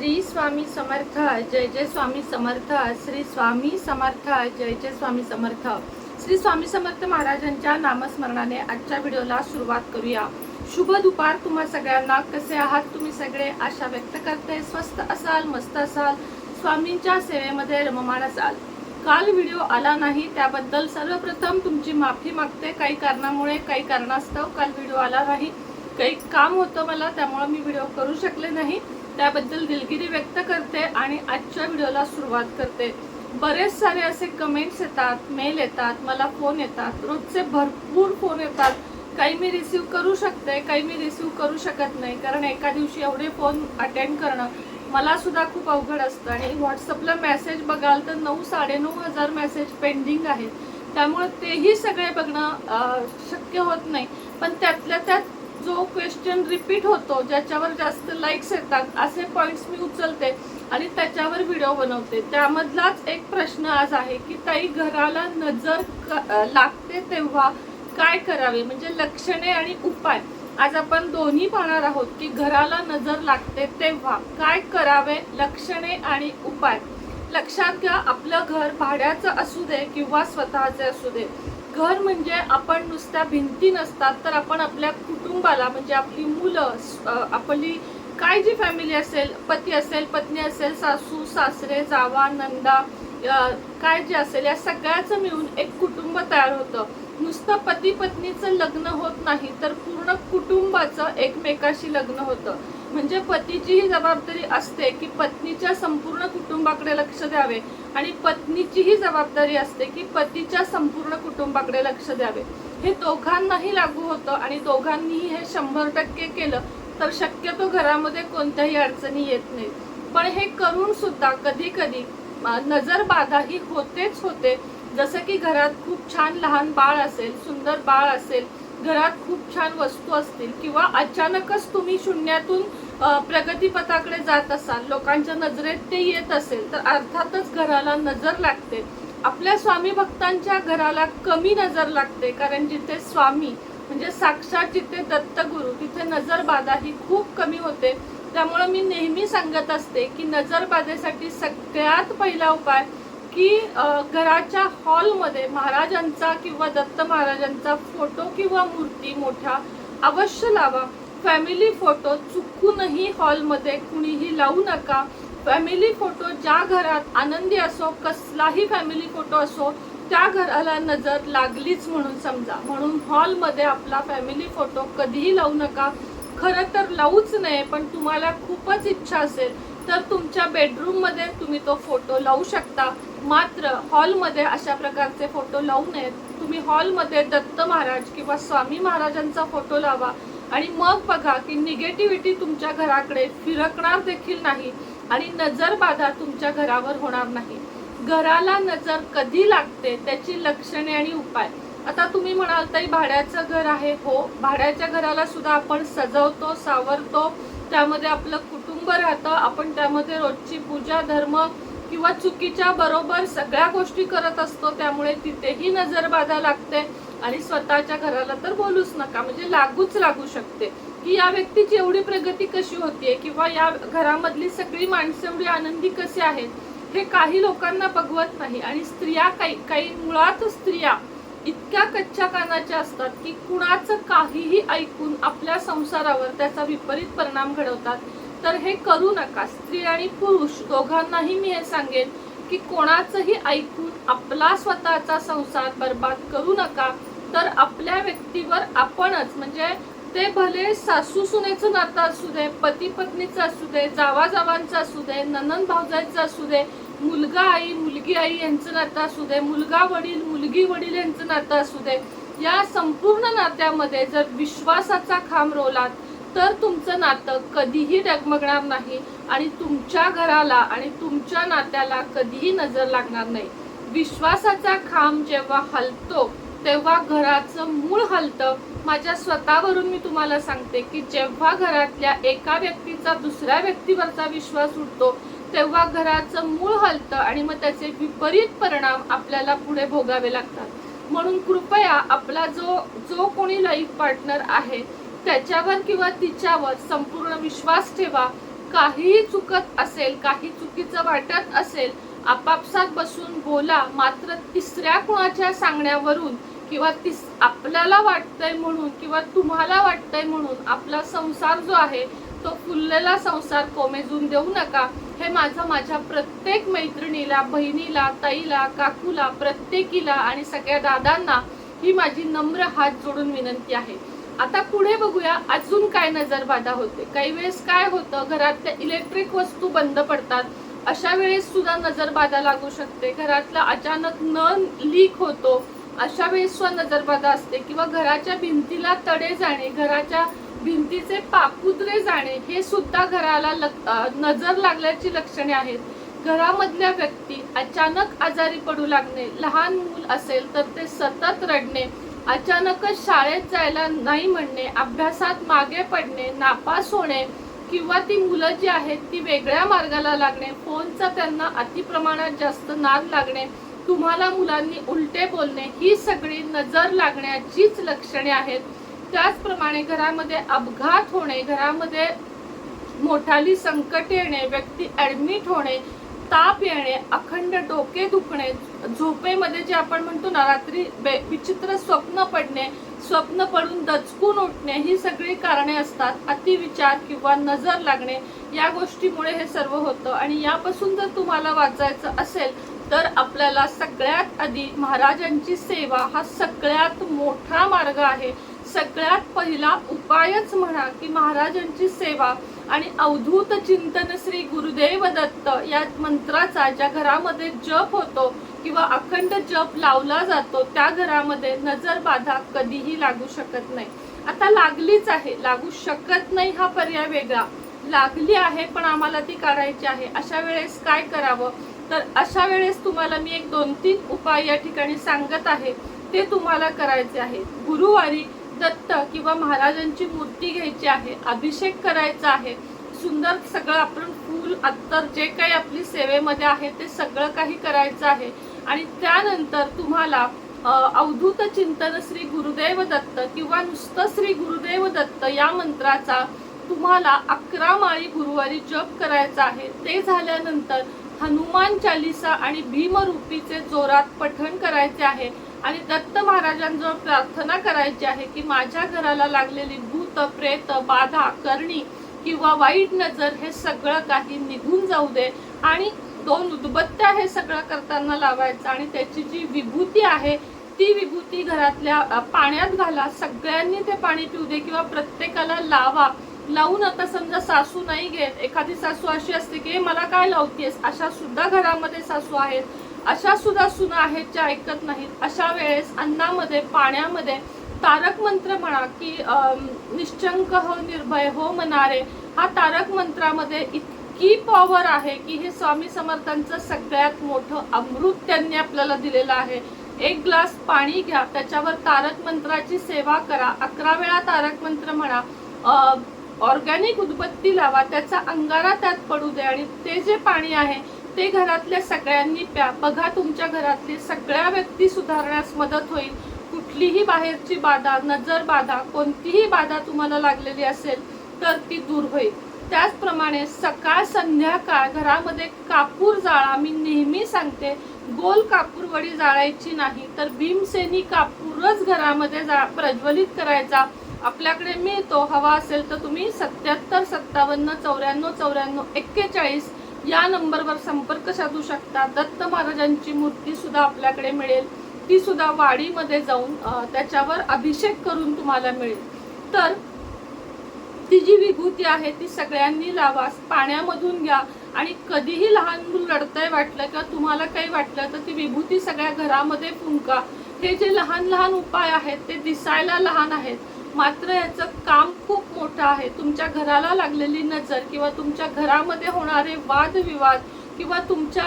श्री स्वामी समर्थ जय जय स्वामी समर्थ श्री स्वामी समर्थ जय जय स्वामी समर्थ. श्री स्वामी समर्थ महाराजांच्या नामस्मरणाने आजच्या व्हिडिओला सुरुवात करूया. शुभ दुपार तुम्हा सगळ्यांना. कसे आहात तुम्ही सगळे? आशा व्यक्त करते. स्वस्त असाल मस्त असाल. स्वामींच्या सेवेमध्ये रममाण असाल. काल व्हिडिओ आला नाही त्याबद्दल सर्वप्रथम तुमची माफी मागते. काही कारणामुळे काही कारणास्तव काल व्हिडिओ आला नाही. काही काम होतं मला त्यामुळे मी व्हिडिओ करू शकले नाही. त्याबद्दल दिलगिरी व्यक्त करते आणि आजच्या व्हिडिओला सुरुवात करते. बरेच सारे असे कमेंट्स येतात मेल येतात मला फोन येतात. रोजचे भरपूर फोन येतात. काही मी रिसीव करू शकते काही मी रिसीव करू शकत नाही. कारण एका दिवशी एवढे फोन अटेंड करणं मला सुद्धा खूप अवघड असतं. आणि व्हॉट्सअपला मेसेज बघाल तर नऊ साडेनऊ हजार मेसेज पेंडिंग आहेत. त्यामुळे तेही सगळे बघणं शक्य होत नाही. पण त्यातल्या त्यात जो क्वेश्चन रिपीट होतो ज्याच्यावर जास्त लाईक्स येतात असे पॉईंट्स मी उचलते आणि त्याच्यावर व्हिडिओ बनवते. त्यामधलाच एक प्रश्न आज आहे की ताई घराला नजर क- लागते तेव्हा काय करावे? म्हणजे लक्षणे आणि उपाय. आज आपण दोन्ही पाहणार आहोत की घराला नजर लागते तेव्हा काय करावे? लक्षणे आणि उपाय. लक्षात घ्या आपलं घर भाड्याचं असू दे किंवा स्वतःचे असू दे. घर म्हणजे आपण नुसत्या भिंती नसतात तर आपण आपल्या कुटुंबाला म्हणजे आपली मुलं आपली काय जी फॅमिली असेल पती असेल पत्नी असेल सासू सासरे जावा नंदा काय जे असेल या सगळ्याचं मिळून एक कुटुंब तयार होतं. नुसतं पती पत्नीचं लग्न होत नाही तर पूर्ण कुटुंबाचं एकमेकाशी लग्न होतं. म्हणजे पतीची ही जबाबदारी असते की पत्नीच्या संपूर्ण कुटुंबाकडे लक्ष द्यावे आणि पत्नीचीही जबाबदारी असते की पतीच्या संपूर्ण कुटुंबाकडे लक्ष द्यावे. हे दोघांनाही लागू होतं आणि दोघांनीही हे शंभर टक्के केलं तर शक्यतो घरामध्ये कोणत्याही अडचणी येत नाहीत. पण हे करून सुद्धा कधी कधी नजर बाधा ही होतेच होते. जसं की घरात खूप छान लहान बाळ असेल सुंदर बाळ असेल घरात खूप छान वस्तू असतील किंवा अचानकच तुम्ही शून्यातून प्रगतीपथाकडे जात असाल लोकांच्या नजरेत ते येत असेल तर अर्थातच घराला नजर लागते. आपल्या स्वामी भक्तांच्या घराला कमी नजर लागते कारण जिथे स्वामी म्हणजे साक्षात जिथे दत्तगुरु तिथे नजरबाधा ही खूप कमी होते. त्यामुळे मी नेहमी सांगत असते की नजरबाधेसाठी सगळ्यात पहिला उपाय की घराच्या हॉलमध्ये महाराजांचा किंवा दत्त महाराजांचा फोटो किंवा मूर्ती मोठा अवश्य लावा. फॅमिली फोटो चुकूनही हॉलमध्ये कुणीही लावू नका. फॅमिली फोटो ज्या घरात आनंदी असो कसलाही फॅमिली फोटो असो त्या घराला नजर लागलीच म्हणून समजा. म्हणून हॉलमध्ये आपला फॅमिली फोटो कधीही लावू नका. खरं तर लावूच नये पण तुम्हाला खूपच इच्छा असेल तर तुमच्या बेडरूममध्ये तुम्ही तो फोटो लावू शकता. मात्र हॉलमध्ये अशा प्रकारचे फोटो लावू नयेत. तुम्ही हॉलमध्ये दत्त महाराज किंवा स्वामी महाराजांचा फोटो लावा आणि मग बघा की निगेटिव्हिटी तुमच्या घराकडे फिरकणार देखील नाही आणि नजरबाधा तुमच्या घरावर होणार नाही. घराला नजर कधी लागते त्याची लक्षणे आणि उपाय. आता तुम्ही म्हणाल ताई भाड्याचं घर आहे. हो भाड्याच्या घराला सुद्धा आपण सजवतो सावरतो. त्यामध्ये आपलं कुटुंब राहतं. आपण त्यामध्ये रोजची पूजा धर्म किंवा चुकीच्या बरोबर सगळ्या गोष्टी करत असतो त्यामुळे तिथेही नजर बाधा लागते. आणि स्वतःच्या घराला तर बोलूच नका म्हणजे लागूच लागू शकते. की या व्यक्तीची एवढी प्रगती कशी होतीये? किंवा या घरामधली सगळी माणसं एवढी आनंदी कशी आहेत? हे काही लोकांना बघवत नाही. आणि स्त्रिया काही काही मुळात स्त्रिया इतक्या कच्च्या कानाच्या असतात की कुणाचं काहीही ऐकून आपल्या संसारावर त्याचा विपरीत परिणाम घडवतात. तर हे करू नका. स्त्री आणि पुरुष दोघांनाही मी हे सांगेन की कोणाचंही ऐकून आपला स्वतःचा संसार बर्बाद करू नका. तर आपल्या व्यक्तीवर आपणच म्हणजे ते भले सासू सुनेचं नातं असू दे पती पत्नीचं असू दे जावाजावांचं असू दे ननंद भावजाचं असू दे मुलगा आई मुलगी आई यांचं नातं असू दे मुलगा वडील मुलगी वडील यांचं नातं असू दे या संपूर्ण नात्यामध्ये जर विश्वासाचा खांब रोवलात तर तुमचं नातं कधीही डगमगणार नाही आणि तुमच्या घराला आणि तुमच्या नात्याला कधीही नजर लागणार नाही. विश्वासाचा खांब जेव्हा हलतो तेव्हा घराचं मूळ हलतं. माझ्या स्वतःवरून मी तुम्हाला सांगते की जेव्हा घरातल्या एका व्यक्तीचा दुसऱ्या व्यक्तीवरचा विश्वास उडतो तेव्हा घराचं मूळ हलतं आणि मग त्याचे विपरीत परिणाम आपल्याला पुढे भोगावे लागतात. म्हणून कृपया आपला जो जो कोणी लाईफ पार्टनर आहे त्याच्यावर किंवा तिच्यावर संपूर्ण विश्वास ठेवा. काहीही चुकत असेल काही चुकीचं वाटत असेल आपापसात बसून बोला. मात्र तिसऱ्या कुणाच्या सांगण्यावरून किंवा तिस आपल्याला वाटतंय म्हणून किंवा तुम्हाला वाटतंय म्हणून आपला संसार जो आहे तो फुललेला संसार कोमेजून देऊ नका. हे माझं माझ्या प्रत्येक मैत्रिणीला बहिणीला ताईला काकूला प्रत्येकीला आणि सगळ्या दादांना ही माझी नम्र हात जोडून विनंती आहे. आता पुढे बघूया अजून काय नजरबाधा होते. काही वेळेस काय होतं घरातल्या इलेक्ट्रिक वस्तू बंद पडतात. अशा वेळेस सुद्धा नजरबाधा लागू शकते. घरातला अचानक नळ लीक होतो अशा वेळेस सुद्धा नजरबाधा असते. किंवा घराच्या भिंतीला तडे जाणे घराच्या भिंतीचे पापुद्रे जाणे हे सुद्धा घराला लग नजर लागल्याची लक्षणे आहेत. घरामधल्या व्यक्ती अचानक आजारी पडू लागणे लहान मूल असेल तर ते सतत रडणे अचानकच शाळेत जायला नाही म्हणणे अभ्यासात मागे पडणे नापास होणे किंवा ती मुलं जी आहेत ती वेगळ्या मार्गाला लागणे फोनचा त्यांना अतिप्रमाणात जास्त नाद लागणे तुम्हाला मुलांनी उलटे बोलणे ही सगळी नजर लागण्याचीच लक्षणे आहेत. त्याचप्रमाणे घरामध्ये अपघात होणे घरामध्ये मोठाली संकट येणे व्यक्ती ॲडमिट होणे ताप येणे अखंड डोके दुखणे झोपेमध्ये जे आपण म्हणतो ना रात्री बे- विचित्र स्वप्न पडणे स्वप्न पडून दचकून उठणे ही सगळी कारणे असतात. अतिविचार किंवा नजर लागणे या गोष्टीमुळे हे सर्व होतं. आणि यापासून जर तुम्हाला वाचायचं असेल तर आपल्याला सगळ्यात आधी महाराजांची सेवा हा सगळ्यात मोठा मार्ग आहे. सगळ्यात पहिला उपायच म्हणा की महाराजांची सेवा आणि अवधूत चिंतन श्री गुरुदेव दत्त या मंत्राचा ज्या घरामध्ये जप होतो किंवा अखंड जप लावला जातो त्या घरामध्ये नजर बाधा कधीही लागू शकत नाही. आता लागलीच आहे लागू शकत नाही हा पर्याय वेगळा. लागली आहे पण आम्हाला ती काढायची आहे. अशा वेळेस काय करावं? तर अशा वेळेस तुम्हाला मी एक दोन तीन उपाय या ठिकाणी सांगत आहे. ते तुम्हाला करायचे आहे. गुरुवारी दत्त किंवा महाराजांची मूर्ती घ्यायची आहे अभिषेक करायचा आहे. सुंदर सगळं आपण फूल अत्तर जे काही आपली सेवेमध्ये आहे ते सगळं काही करायचं आहे. आणि त्यानंतर तुम्हाला अवधूत चिंतन श्री गुरुदेव दत्त किंवा नुसतं श्री गुरुदेव दत्त या मंत्राचा तुम्हाला अकरा माळी गुरुवारी जप करायचा आहे. ते झाल्यानंतर हनुमान चालिसा आणि भीमरूपीचे जोरात पठण करायचे आहे. आणि दत्त महाराजांजवळ प्रार्थना करायची आहे की माझ्या घराला लागलेली भूत प्रेत बाधा करणी किंवा वाईट नजर हे सगळं काही निघून जाऊ दे. आणि दोन उदबत्त्या हे सगळं करताना लावायचं आणि त्याची जी विभूती आहे ती विभूती घरातल्या पाण्यात घाला. सगळ्यांनी ते पाणी पिऊ दे किंवा प्रत्येकाला लावा. लावून आता समजा सासू नाही घेत एखादी सासू अशी असते की मला काय लावतेस? अशा सुद्धा घरामध्ये सासू आहेत. अशा सुद्धा सुना आहेत ज्या ऐकत नाहीत. अशा वेळेस अन्नामध्ये पाण्यामध्ये तारक मंत्र म्हणा की निश्चंक हो निर्भय हो मनारे हा तारक मंत्रामध्ये इतकी पॉवर आहे की हे स्वामी समर्थांचं सगळ्यात मोठं अमृत त्यांनी आपल्याला दिलेलं आहे. एक ग्लास पाणी घ्या त्याच्यावर तारक मंत्राची सेवा करा. अकरा वेळा तारक मंत्र म्हणा ऑर्गॅनिक उदबत्ती लावा त्याचा अंगारा त्यात पडू दे आणि ते जे पाणी आहे ते घरातल्या सगळ्यांनी प्या. बघा तुमच्या घरातली सगळ्या व्यक्ती सुधारण्यास मदत होईल. कुठलीही बाहेरची बाधा नजर बाधा कोणतीही बाधा तुम्हाला लागलेली असेल तर ती दूर होईल. त्याचप्रमाणे सकाळ संध्याकाळ घरामध्ये कापूर जाळा मी नेहमी सांगते गोल कापूर वडी जाळायची नाही तर भीमसेनी कापूरच घरामध्ये जा प्रज्वलित करायचा. आपल्याकडे मिळतो हवा असेल तर तुम्ही सत्याहत्तर सत्तावन्न चौऱ्याण्णव चौऱ्याण्णव एक्केचाळीस या नंबरवर संपर्क साधू शकता. दत्त महाराजांची मूर्ती सुद्धा आपल्याकडे मिळेल. ती सुद्धा वाडीमध्ये जाऊन त्याच्यावर अभिषेक करून तुम्हाला मिळेल. तर ती जी विभूती आहे ती सगळ्यांनी लावा पाण्यामधून घ्या. आणि कधीही लहान मूल रडतंय वाटलं किंवा तुम्हाला काही वाटलं तर ती विभूती सगळ्या घरामध्ये फुंका. हे जे लहान लहान उपाय आहेत ते दिसायला लहान आहेत. मात्र याचं काम खूप मोठं आहे. तुमच्या घराला लागलेली नजर किंवा तुमच्या घरामध्ये होणारे वादविवाद किंवा तुमच्या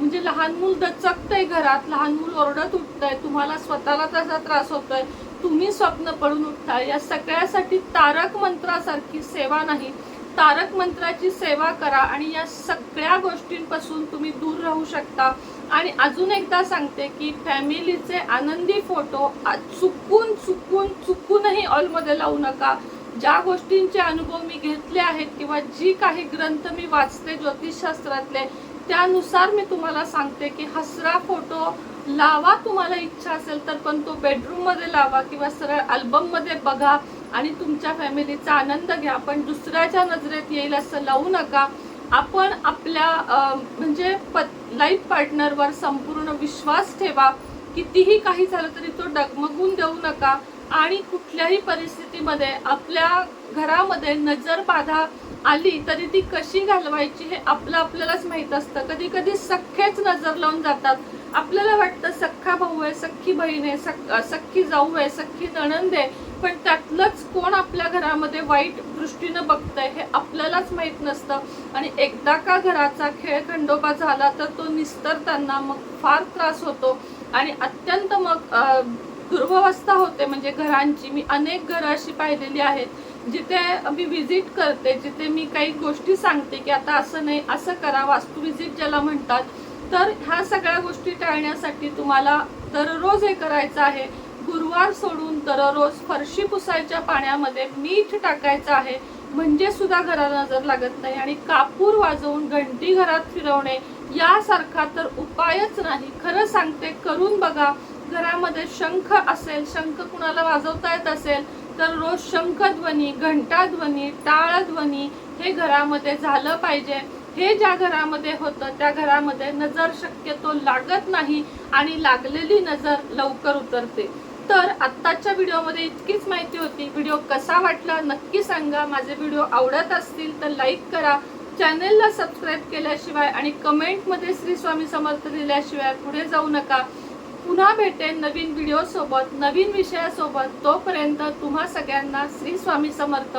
म्हणजे लहान मूल दचकतंय घरात लहान मूल ओरडत उठतंय तुम्हाला स्वतःला त्याचा त्रास होतोय तुम्ही स्वप्न पडून उठता. या सगळ्यासाठी तारक मंत्रासारखी सेवा नाही. तारक मंत्राची सेवा करा आणि या सगळ्या गोष्टींपासून तुम्ही दूर राहू शकता. आणि अजून एकदा सांगते की फॅमिलीचे आनंदी फोटो चुकून चुकून चुकूनही ऑलमध्ये लावू नका. ज्या गोष्टींचे अनुभव मी घेतले आहेत किंवा जी काही ग्रंथ मी वाचते ज्योतिषशास्त्रातले त्यानुसार मी तुम्हाला सांगते की हसरा फोटो लावा तुम्हाला इच्छा असेल तर पण तो बेडरूममध्ये लावा किंवा सरळ अल्बममध्ये बघा आणि तुमच्या फॅमिलीचा आनंद घ्या. पण दुसऱ्याच्या नजरेत येईल असं लावू नका. आपण आपल्या म्हणजे प लाईफ पार्टनरवर संपूर्ण विश्वास ठेवा. कितीही काही झालं तरी तो डगमगून देऊ नका. आणि कुठल्याही परिस्थितीमध्ये आपल्या घरामध्ये नजर बाधा आली तरी ती कशी घालवायची हे आपलं आपल्यालाच माहीत असतं. कधी कधी सख्खेच नजर लावून जातात. आपल्याला वाटतं सख्खा भाऊ आहे सख्खी बहीण आहे सख- सख्खी जाऊ आहे सख्खी नणंद आहे पण त्यातलंच कोण आपल्या घरामध्ये वाईट दृष्टीनं बघतंय हे आपल्यालाच माहीत नसतं. आणि एकदा का घराचा खेळ खंडोबा झाला तर तो निस्तरताना मग फार त्रास होतो. आणि अत्यंत मग अं, दुर्व्यवस्था होते. म्हणजे घरांची मी अनेक घरं अशी पाहिलेली आहेत जिथे मी व्हिजिट करते जिथे मी काही गोष्टी सांगते की आता असं नाही असं करा वास्तू विजिट ज्याला म्हणतात तर ह्या सगळ्या गोष्टी टाळण्यासाठी तुम्हाला दररोज हे करायचं आहे. गुरुवार सोडून दररोज फरशी पुसायच्या पाण्यामध्ये मीठ टाकायचं आहे. म्हणजे सुद्धा घराला नजर लागत नाही आणि कापूर वाजवून घंटी घरात फिरवणे यासारखा तर उपायच नाही. खरं सांगते करून बघा. घरामध्ये शंख असेल शंख कुणाला वाजवता येत असेल तर रोज शंखध्वनी घंटाध्वनी टाळध्वनी हे घरामध्ये झालं पाहिजे. हे ज्या घरामध्ये होतं त्या घरामध्ये नजर शक्यतो लागत नाही आणि लागलेली नजर लवकर उतरते. तर आत्ताच्या व्हिडिओमध्ये इतकीच माहिती होती. व्हिडिओ कसा वाटला नक्की सांगा. माझे व्हिडिओ आवडत असतील तर लाईक करा. चॅनेलला सबस्क्राईब केल्याशिवाय आणि कमेंटमध्ये श्री स्वामी समर्थ लिहिल्याशिवाय पुढे जाऊ नका. पुन्हा भेटेन नवीन व्हिडिओ सोबत नवीन विषयासोबत. तोपर्यंत तुम्हा सगळ्यांना श्री स्वामी समर्थ.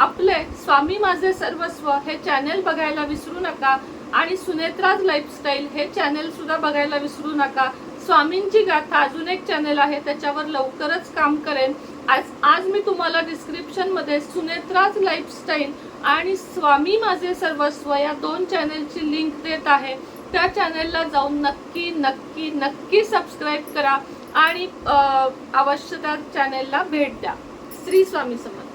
आपले स्वामी माझे सर्वस्व हे चॅनेल बघायला विसरू नका आणि सुनेत्राज लाईफस्टाईल हे चॅनेल सुद्धा बघायला विसरू नका. स्वामींची गाथा अजून एक चॅनेल आहे त्याच्यावर लवकरच काम करेन. आज आज मी तुम्हाला डिस्क्रिप्शनमध्ये सुनेत्राज लाईफस्टाईल आणि स्वामी माझे सर्वस्व या दोन चॅनेलची लिंक देत आहे. त्या चॅनेलला जाऊन नक्की नक्की नक्की सबस्क्राईब करा आणि अवश्य त्या चॅनेलला भेट द्या. श्री स्वामी समर्थ.